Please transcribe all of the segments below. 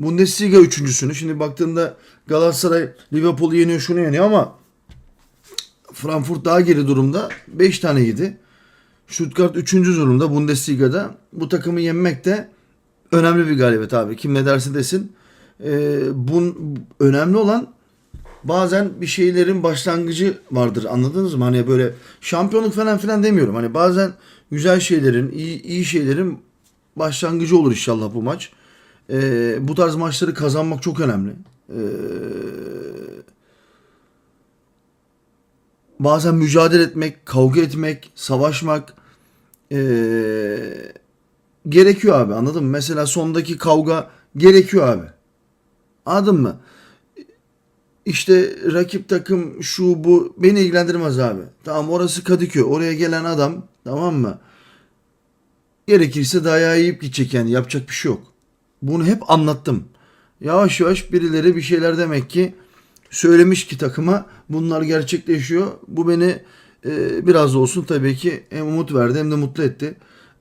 Bundesliga üçüncüsünü. Şimdi baktığında Galatasaray Liverpool'u yeniyor şunu yeniyor ama Frankfurt daha geri durumda. 5 tane yedi. Stuttgart 3. durumda Bundesliga'da. Bu takımı yenmek de önemli bir galibiyet abi. Kim ne derse desin. Ee, bun, önemli olan bazen bir şeylerin başlangıcı vardır. Anladınız mı? Hani böyle şampiyonluk falan filan demiyorum. Hani bazen güzel şeylerin, iyi, iyi şeylerin başlangıcı olur inşallah bu maç. Ee, bu tarz maçları kazanmak çok önemli. Ee, bazen mücadele etmek, kavga etmek, savaşmak ee, gerekiyor abi anladın mı? Mesela sondaki kavga gerekiyor abi. Anladın mı? İşte rakip takım şu bu beni ilgilendirmez abi. Tamam orası Kadıköy. Oraya gelen adam tamam mı? Gerekirse dayağı yiyip gidecek yani yapacak bir şey yok. Bunu hep anlattım. Yavaş yavaş birileri bir şeyler demek ki söylemiş ki takıma bunlar gerçekleşiyor. Bu beni e, biraz da olsun tabii ki hem umut verdi hem de mutlu etti.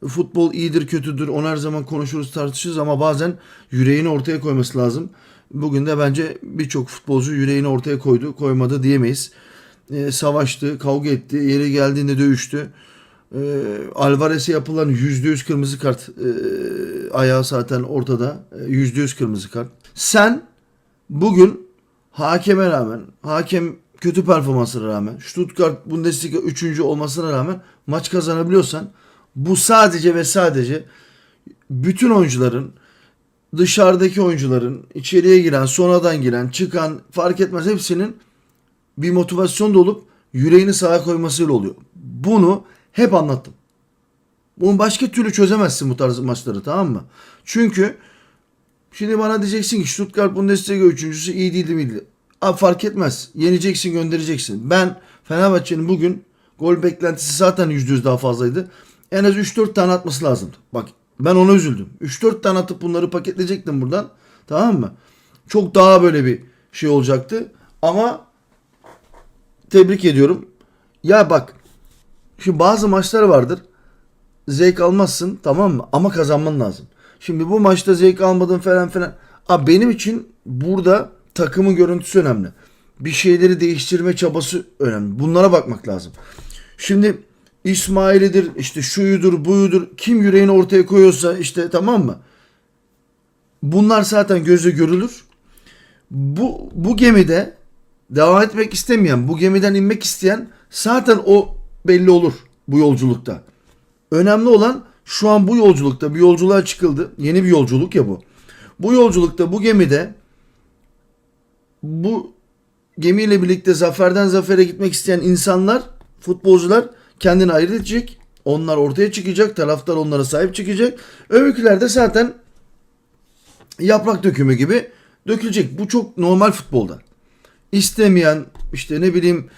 Futbol iyidir kötüdür onu her zaman konuşuruz tartışırız ama bazen yüreğini ortaya koyması lazım. Bugün de bence birçok futbolcu yüreğini ortaya koydu koymadı diyemeyiz. E, savaştı kavga etti yeri geldiğinde dövüştü. E, Alvarez'e yapılan %100 kırmızı kart e, ayağı zaten ortada. E, %100 kırmızı kart. Sen bugün hakeme rağmen, hakem kötü performansına rağmen, Stuttgart Bundesliga 3. olmasına rağmen maç kazanabiliyorsan bu sadece ve sadece bütün oyuncuların dışarıdaki oyuncuların içeriye giren, sonradan giren, çıkan fark etmez hepsinin bir motivasyon da olup yüreğini sağa koymasıyla oluyor. Bunu hep anlattım. Bunu başka türlü çözemezsin bu tarz maçları tamam mı? Çünkü şimdi bana diyeceksin ki Stuttgart Bundesliga üçüncüsü iyi değildi miydi? Abi fark etmez. Yeneceksin göndereceksin. Ben Fenerbahçe'nin bugün gol beklentisi zaten %100 daha fazlaydı. En az 3-4 tane atması lazımdı. Bak ben ona üzüldüm. 3-4 tane atıp bunları paketleyecektim buradan. Tamam mı? Çok daha böyle bir şey olacaktı. Ama tebrik ediyorum. Ya bak şimdi bazı maçlar vardır. Zevk almazsın tamam mı? Ama kazanman lazım. Şimdi bu maçta zevk almadın falan filan. Abi benim için burada takımın görüntüsü önemli. Bir şeyleri değiştirme çabası önemli. Bunlara bakmak lazım. Şimdi İsmail'idir işte şuyudur buyudur kim yüreğini ortaya koyuyorsa işte tamam mı? Bunlar zaten gözle görülür. Bu, bu gemide devam etmek istemeyen, bu gemiden inmek isteyen zaten o belli olur bu yolculukta. Önemli olan şu an bu yolculukta bir yolculuğa çıkıldı. Yeni bir yolculuk ya bu. Bu yolculukta bu gemide bu gemiyle birlikte zaferden zafere gitmek isteyen insanlar, futbolcular kendini ayırt edecek. Onlar ortaya çıkacak. Taraftar onlara sahip çıkacak. Öbürküler de zaten yaprak dökümü gibi dökülecek. Bu çok normal futbolda. İstemeyen işte ne bileyim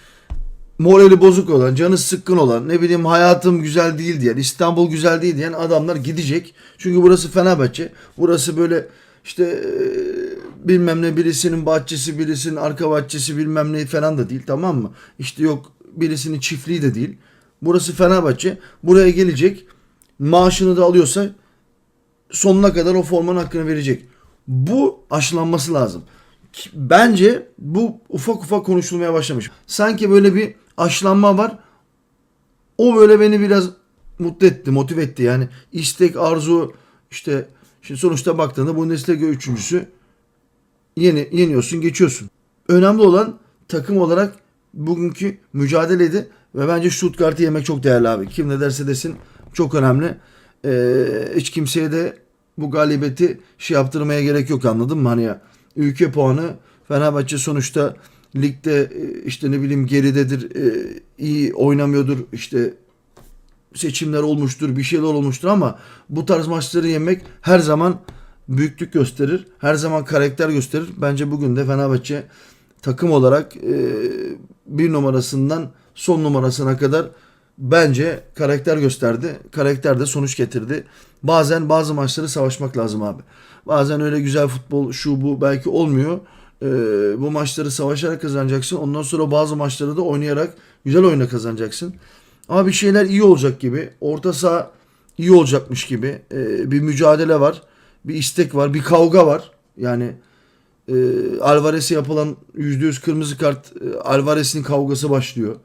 morali bozuk olan, canı sıkkın olan, ne bileyim hayatım güzel değil diyen, İstanbul güzel değil diyen adamlar gidecek. Çünkü burası Fenerbahçe. Burası böyle işte e, bilmem ne birisinin bahçesi, birisinin arka bahçesi bilmem ne falan da değil tamam mı? İşte yok birisinin çiftliği de değil. Burası Fenerbahçe. Buraya gelecek. Maaşını da alıyorsa sonuna kadar o formanın hakkını verecek. Bu aşılanması lazım. Bence bu ufak ufak konuşulmaya başlamış. Sanki böyle bir aşılanma var. O böyle beni biraz mutlu etti, motive etti. Yani istek, arzu işte şimdi sonuçta baktığında Bundesliga üçüncüsü yeni yeniyorsun, geçiyorsun. Önemli olan takım olarak bugünkü mücadeleydi ve bence Stuttgart'ı yemek çok değerli abi. Kim ne derse desin çok önemli. Ee, hiç kimseye de bu galibiyeti şey yaptırmaya gerek yok anladın mı? Hani ya, ülke puanı Fenerbahçe sonuçta ligde e, işte ne bileyim geridedir, e, iyi oynamıyordur, işte seçimler olmuştur, bir şeyler olmuştur ama bu tarz maçları yemek her zaman büyüklük gösterir. Her zaman karakter gösterir. Bence bugün de Fenerbahçe takım olarak e, bir numarasından son numarasına kadar bence karakter gösterdi. Karakter de sonuç getirdi. Bazen bazı maçları savaşmak lazım abi. Bazen öyle güzel futbol şu bu belki olmuyor. E, bu maçları savaşarak kazanacaksın. Ondan sonra bazı maçları da oynayarak güzel oyuna kazanacaksın. Ama bir şeyler iyi olacak gibi. Orta saha iyi olacakmış gibi. Ee, bir mücadele var. Bir istek var. Bir kavga var. Yani e, Alvarez'e yapılan %100 kırmızı kart e, Alvarez'in kavgası başlıyor.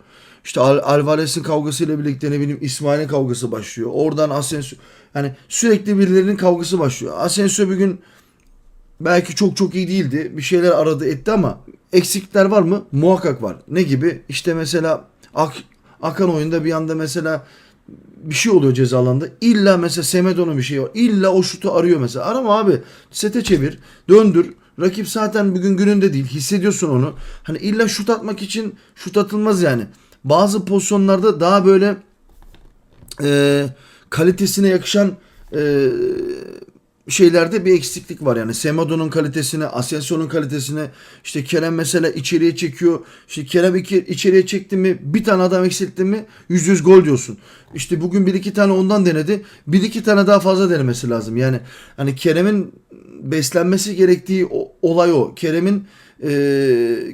İşte Al- Alvarez'in kavgasıyla birlikte ne bileyim İsmail'in kavgası başlıyor. Oradan Asensio yani sürekli birilerinin kavgası başlıyor. Asensio bir gün belki çok çok iyi değildi. Bir şeyler aradı etti ama eksikler var mı? Muhakkak var. Ne gibi? İşte mesela Ak- Akan oyunda bir anda mesela bir şey oluyor ceza alanında. İlla mesela Semedo'nun bir şeyi var. İlla o şutu arıyor mesela. Arama abi. Sete çevir. Döndür. Rakip zaten bugün gününde değil. Hissediyorsun onu. Hani illa şut atmak için şut atılmaz yani. Bazı pozisyonlarda daha böyle e, kalitesine yakışan e, şeylerde bir eksiklik var yani. Semedo'nun kalitesine, Asensio'nun kalitesine işte Kerem mesela içeriye çekiyor. İşte Kerem iki, içeriye çekti mi bir tane adam eksiltti mi yüz yüz gol diyorsun. İşte bugün bir iki tane ondan denedi. Bir iki tane daha fazla denemesi lazım. Yani hani Kerem'in beslenmesi gerektiği olay o. Kerem'in e,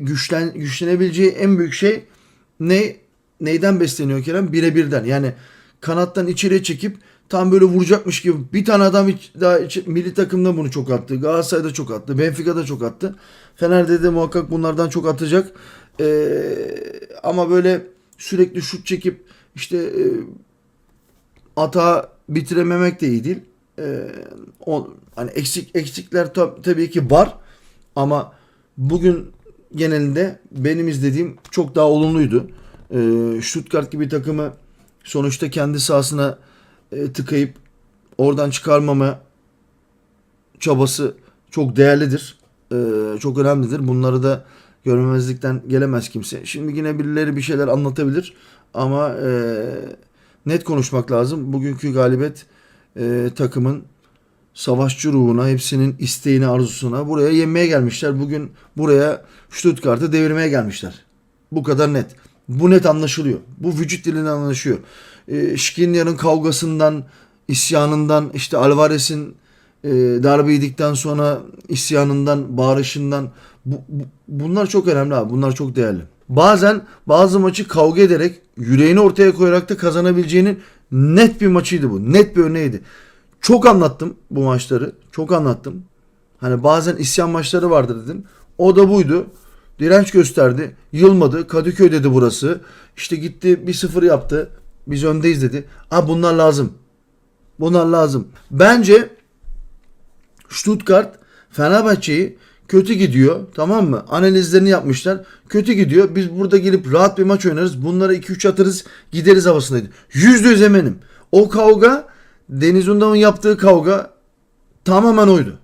güçlen güçlenebileceği en büyük şey ne neyden besleniyor Kerem? Birebirden. Yani kanattan içeriye çekip tam böyle vuracakmış gibi bir tane adam hiç- daha içi- milli takımda bunu çok attı. Galatasaray'da çok attı. Benfica'da çok attı. Fener'de de muhakkak bunlardan çok atacak. Ee, ama böyle sürekli şut çekip işte e, ata bitirememek de iyi değil. Ee, o, hani eksik eksikler tab- tabii ki var ama bugün genelinde benim izlediğim çok daha olumluydu. Ee, Stuttgart gibi takımı sonuçta kendi sahasına e, tıkayıp oradan çıkarmama çabası çok değerlidir. Ee, çok önemlidir. Bunları da görmemezlikten gelemez kimse. Şimdi yine birileri bir şeyler anlatabilir ama e, net konuşmak lazım. Bugünkü galibiyet e, takımın savaşçı ruhuna, hepsinin isteğine, arzusuna buraya yenmeye gelmişler. Bugün buraya Stuttgart'ı devirmeye gelmişler. Bu kadar net. Bu net anlaşılıyor. Bu vücut dilinden anlaşıyor. E, Skriniar'ın kavgasından, isyanından, işte Alvarez'in e, darbe yedikten sonra isyanından, bağırışından bu, bu- bunlar çok önemli abi. Bunlar çok değerli. Bazen bazı maçı kavga ederek yüreğini ortaya koyarak da kazanabileceğinin net bir maçıydı bu. Net bir örneğiydi. Çok anlattım bu maçları. Çok anlattım. Hani bazen isyan maçları vardır dedim. O da buydu. Direnç gösterdi. Yılmadı. Kadıköy dedi burası. İşte gitti 1-0 yaptı. Biz öndeyiz dedi. Ha bunlar lazım. Bunlar lazım. Bence Stuttgart Fenerbahçe'yi kötü gidiyor tamam mı? Analizlerini yapmışlar. Kötü gidiyor. Biz burada gelip rahat bir maç oynarız. Bunlara 2-3 atarız gideriz havasındaydı. Yüzde yüz eminim. O kavga Deniz Undam'ın yaptığı kavga tamamen oydu.